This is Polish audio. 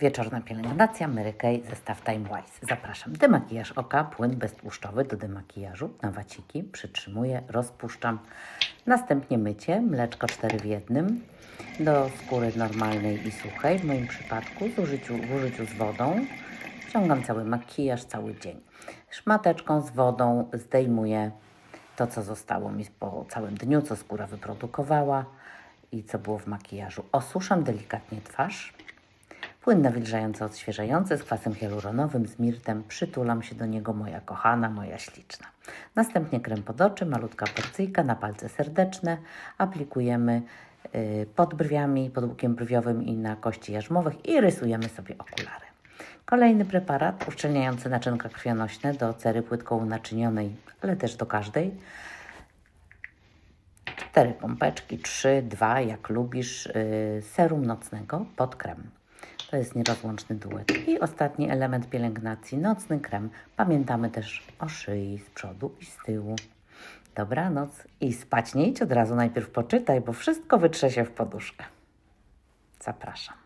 Wieczorna pielęgnacja Mary Kay, zestaw Time Wise. Zapraszam. Demakijaż oka, płyn beztłuszczowy do demakijażu na waciki. Przytrzymuję, rozpuszczam. Następnie mycie, mleczko 4 w jednym do skóry normalnej i suchej. W moim przypadku z użyciu, w użyciu z wodą. Wciągam cały makijaż cały dzień. Szmateczką z wodą zdejmuję to, co zostało mi po całym dniu, co skóra wyprodukowała i co było w makijażu. Osuszam delikatnie twarz. Płyn nawilżający, odświeżający z kwasem hialuronowym, z mirtem. Przytulam się do niego, moja kochana, moja śliczna. Następnie krem pod oczy, malutka porcyjka na palce serdeczne. Aplikujemy y, pod brwiami, pod łukiem brwiowym i na kości jarzmowych i rysujemy sobie okulary. Kolejny preparat uszczelniający naczynka krwionośne do cery płytko unaczynionej, ale też do każdej. Cztery pompeczki, trzy, dwa, jak lubisz, yy, serum nocnego pod krem. To jest nierozłączny duet. I ostatni element pielęgnacji, nocny krem. Pamiętamy też o szyi z przodu i z tyłu. Dobranoc i spać nie idź od razu, najpierw poczytaj, bo wszystko wytrze się w poduszkę. Zapraszam.